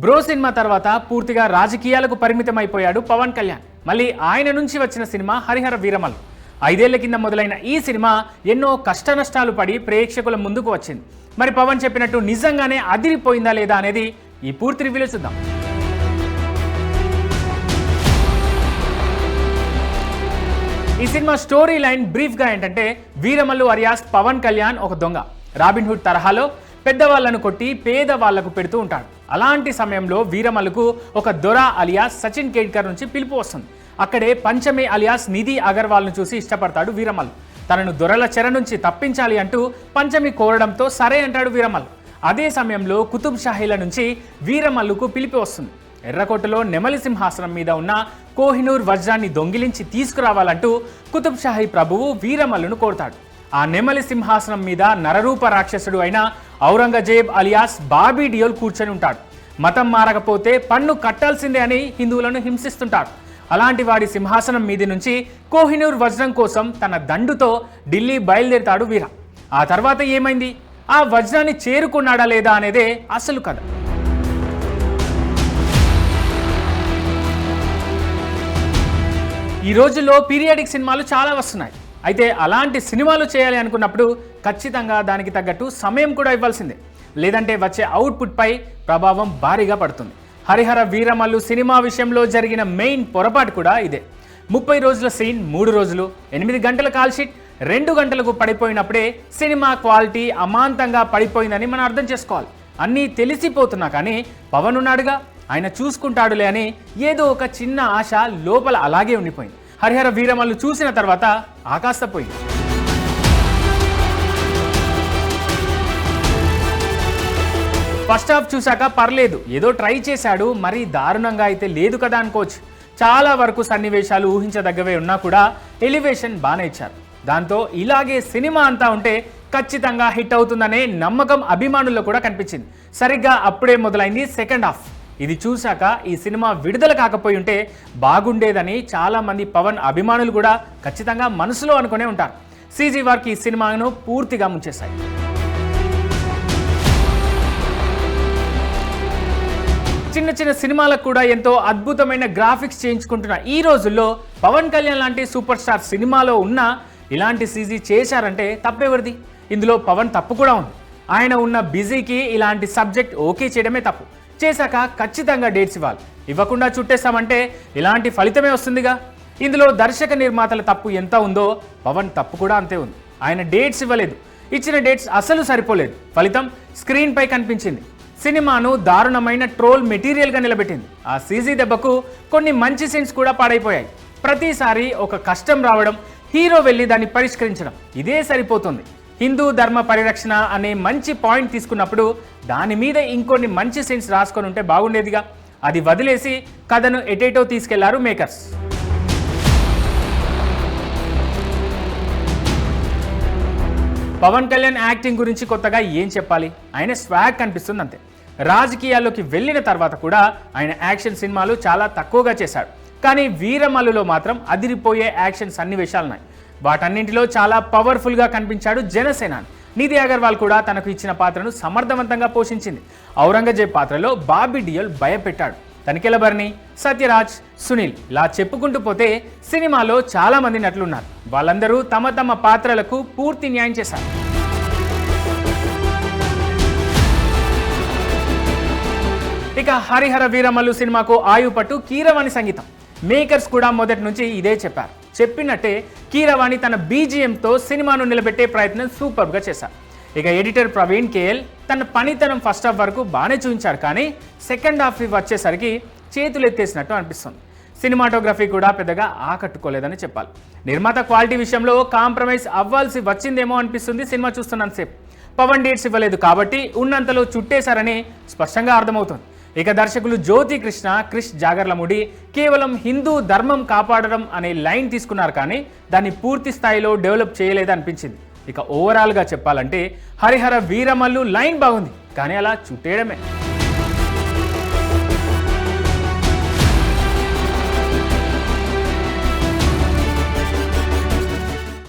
Bro cinema తర్వాత పూర్తిగా రాజకీయాలకు పరిమితం అయిపోయాడు పవన్ కళ్యాణ్. మళ్ళీ ఆయన నుంచి వచ్చిన సినిమా హరిహర వీరమల్. ఐదేళ్ళ కింద మొదలైన ఈ సినిమా ఎన్నో కష్టనష్టాలు పడి ప్రేక్షకుల ముందుకు వచ్చింది. మరి పవన్ చెప్పినట్టు నిజంగానే అదిరిపోయిందా లేదా అనేది ఈ పూర్తి రివ్యూలో చూద్దాం. ఈ సినిమా స్టోరీ లైన్ బ్రీఫ్గా ఏంటంటే వీరమల్లు అరియాస్ పవన్ కళ్యాణ్ ఒక దొంగ. రాబిన్ హుడ్ తరహాలో పెద్దవాళ్ళను కొట్టి పేదవాళ్ళకు పెడుతూ ఉంటాడు. అలాంటి సమయంలో వీరమల్లుకు ఒక దొర అలియాస్ సచిన్ కేడ్కర్ నుంచి పిలుపు వస్తుంది. అక్కడే పంచమి అలియాస్ నిధి అగర్వాల్ను చూసి ఇష్టపడతాడు వీరమల్ తనను దొరల చెర నుంచి తప్పించాలి అంటూ పంచమి కోరడంతో సరే అంటాడు వీరమల్ అదే సమయంలో కుతుబ్ షాహీల నుంచి వీరమల్లుకు పిలిపి వస్తుంది. ఎర్రకోటలో నెమలి సింహాసనం మీద ఉన్న కోహినూర్ వజ్రాన్ని దొంగిలించి తీసుకురావాలంటూ కుతుబ్ షాహీ ప్రభువు వీరమల్లును కోరుతాడు. ఆ నెమలి సింహాసనం మీద నరరూప రాక్షసుడు అయిన ఔరంగజేబ్ అలియాస్ బాబీ డియోల్ కూర్చొని ఉంటాడు. మతం మారకపోతే పన్ను కట్టాల్సిందే అని హిందువులను హింసిస్తుంటాడు అలాంటి వాడి సింహాసనం మీది నుంచి కోహినూర్ వజ్రం కోసం తన దండుతో ఢిల్లీ బయలుదేరుతాడు వీర. ఆ తర్వాత ఏమైంది? ఆ వజ్రాన్ని చేరుకున్నాడా లేదా అనేదే అసలు కథ. ఈ రోజుల్లో పీరియాడిక్ సినిమాలు చాలా వస్తున్నాయి. అయితే అలాంటి సినిమాలు చేయాలి అనుకున్నప్పుడు ఖచ్చితంగా దానికి తగ్గట్టు సమయం కూడా ఇవ్వాల్సిందే. లేదంటే వచ్చే అవుట్పుట్పై ప్రభావం భారీగా పడుతుంది. హరిహర వీరమల్లు సినిమా విషయంలో జరిగిన మెయిన్ పొరపాటు కూడా ఇదే. ముప్పై రోజుల సీన్ మూడు రోజులు ఎనిమిది గంటల కాల్షీట్ రెండు గంటలకు పడిపోయినప్పుడే సినిమా క్వాలిటీ అమాంతంగా పడిపోయిందని మనం అర్థం చేసుకోవాలి. అన్నీ తెలిసిపోతున్నా కానీ పవన్ ఉన్నాడుగా ఆయన చూసుకుంటాడులే అని ఏదో ఒక చిన్న ఆశ లోపల అలాగే ఉండిపోయింది. హరిహర వీరమల్లు చూసిన తర్వాత ఆకాశపోయింది. ఫస్ట్ హాఫ్ చూశాక పర్లేదు ఏదో ట్రై చేశాడు మరీ దారుణంగా అయితే లేదు కదా అనుకోవచ్చు. చాలా వరకు సన్నివేశాలు ఊహించదగ్గవే ఉన్నా కూడా ఎలివేషన్ బాగానే ఇచ్చారు. దాంతో ఇలాగే సినిమా అంతా ఉంటే ఖచ్చితంగా హిట్ అవుతుందనే నమ్మకం అభిమానుల్లో కూడా కనిపించింది. సరిగ్గా అప్పుడే మొదలైంది సెకండ్ హాఫ్. ఇది చూశాక ఈ సినిమా విడుదల కాకపోయి ఉంటే బాగుండేదని చాలామంది పవన్ అభిమానులు కూడా ఖచ్చితంగా మనసులో అనుకునే ఉంటారు. సీజీ వారికి ఈ సినిమాను పూర్తిగా ముంచేశాయి. చిన్న చిన్న సినిమాలకు కూడా ఎంతో అద్భుతమైన గ్రాఫిక్స్ చేయించుకుంటున్న ఈ రోజుల్లో పవన్ కళ్యాణ్ లాంటి సూపర్ స్టార్ సినిమాలో ఉన్న ఇలాంటి సీజీ చేశారంటే తప్పెవరిది? ఇందులో పవన్ తప్పు కూడా ఉంది. ఆయన ఉన్న బిజీకి ఇలాంటి సబ్జెక్ట్ ఓకే చేయడమే తప్పు. చేశాక ఖచ్చితంగా డేట్స్ ఇవ్వాలి. ఇవ్వకుండా చుట్టేస్తామంటే ఇలాంటి ఫలితమే వస్తుందిగా. ఇందులో దర్శక నిర్మాతల తప్పు ఎంత ఉందో పవన్ తప్పు కూడా అంతే ఉంది. ఆయన డేట్స్ ఇవ్వలేదు. ఇచ్చిన డేట్స్ అసలు సరిపోలేదు. ఫలితం స్క్రీన్పై కనిపించింది. సినిమాను దారుణమైన ట్రోల్ మెటీరియల్గా నిలబెట్టింది. ఆ సీజీ దెబ్బకు కొన్ని మంచి సీన్స్ కూడా పాడైపోయాయి. ప్రతిసారి ఒక కష్టం రావడం హీరో వెళ్ళి దాన్ని పరిష్కరించడం ఇదే సరిపోతుంది. హిందూ ధర్మ పరిరక్షణ అనే మంచి పాయింట్ తీసుకున్నప్పుడు దాని మీద ఇంకొన్ని మంచి సీన్స్ రాసుకొని ఉంటే బాగుండేదిగా. అది వదిలేసి కథను ఎటేటో తీసుకెళ్ళారు మేకర్స్. పవన్ కళ్యాణ్ యాక్టింగ్ గురించి కొత్తగా ఏం చెప్పాలి? ఆయన స్వాగ్ కనిపిస్తుంది అంతే రాజకీయాల్లోకి వెళ్ళిన తర్వాత కూడా ఆయన యాక్షన్ సినిమాలు చాలా తక్కువగా చేశాడు. కానీ వీరమల్లులో మాత్రం అదిరిపోయే యాక్షన్ సన్నివేశాలున్నాయి. వాటన్నింటిలో చాలా పవర్ఫుల్గా కనిపించాడు జనసేన నిధి అగర్వాల్ కూడా తనకు ఇచ్చిన పాత్రను సమర్థవంతంగా పోషించింది. ఔరంగజేబ్ పాత్రలో బాబీ డియోల్ భయపెట్టాడు. తనికెలబర్ని సత్యరాజ్ సునీల్ ఇలా చెప్పుకుంటూ పోతే సినిమాలో చాలా మంది నటులున్నారు. వాళ్ళందరూ తమ తమ పాత్రలకు పూర్తి న్యాయం చేశారు. ఇక హరిహర వీరమల్లు సినిమాకు ఆయుపట్టు కీరవాణి సంగీతం. మేకర్స్ కూడా మొదటి నుంచి ఇదే చెప్పారు. చెప్పినట్టే కీరవాణి తన బీజిఎంతో సినిమాను నిలబెట్టే ప్రయత్నం సూపర్గా చేశారు. ఇక ఎడిటర్ ప్రవీణ్ కేఎల్ తన పనితనం ఫస్ట్ హాఫ్ వరకు బాగానే చూపించారు కానీ సెకండ్ హాఫ్ వచ్చేసరికి చేతులు ఎత్తేసినట్టు అనిపిస్తుంది. సినిమాటోగ్రఫీ కూడా పెద్దగా ఆకట్టుకోలేదని చెప్పాలి. నిర్మాత క్వాలిటీ విషయంలో కాంప్రమైజ్ అవ్వాల్సి వచ్చిందేమో అనిపిస్తుంది సినిమా చూస్తున్నంతసేపు. పవన్ డేట్స్ ఇవ్వలేదు కాబట్టి ఉన్నంతలో చుట్టేశారని స్పష్టంగా అర్థమవుతుంది. ఇక దర్శకులు జ్యోతి కృష్ణ క్రిష్ జాగర్లముడి కేవలం హిందూ ధర్మం కాపాడడం అనే లైన్ తీసుకున్నారు కానీ దాన్ని పూర్తి స్థాయిలో డెవలప్ చేయలేదనిపించింది. ఇక ఓవరాల్గా చెప్పాలంటే హరిహర వీరమల్లు లైన్ బాగుంది కానీ అలా చుట్టేయడమే.